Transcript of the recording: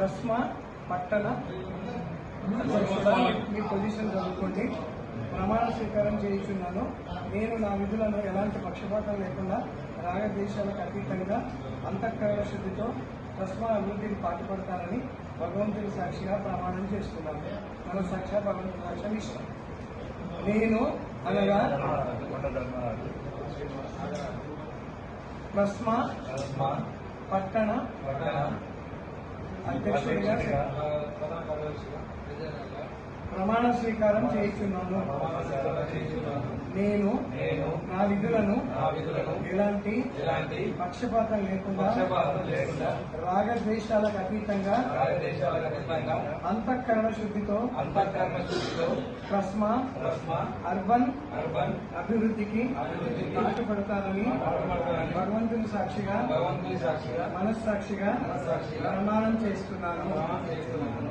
రస్మా పట్టణ మీ పొజిషన్ చదువుకోండి. ప్రమాణ స్వీకారం చేయించున్నాను. నేను నా విధులను ఎలాంటి పక్షపాతం లేకుండా రాగద్వేషాలకు అతీతంగా అంతఃకరణ శుద్ధితో రస్మా అభివృద్ధిని పాటుపడతానని భగవంతుని సాక్షిగా ప్రమాణం చేస్తున్నాను. మన సాక్షి భగవంతుని సాక్ష్యం ఇష్టం నేను అనగా రస్మా పట్టణ అధ్యక్షుడిగా ప్రమాణ స్వీకారం చేయించున్నాను. నేను నేను నా విధులను ఎలాంటి పక్షపాతం లేకుండా రాగద్వేషాలకు అతీతంగా అంతఃకరణ శుద్ధితో ప్రస్మా రస్మ అర్బన్ అర్బన్ అభివృద్ధికి పాటుపడతానని భగవంతుని సాక్షిగా భగవంతుని సాక్షిగా మనస్సాక్షిగా మనస్సాక్షిగా ప్రమాణం చేస్తున్నాను.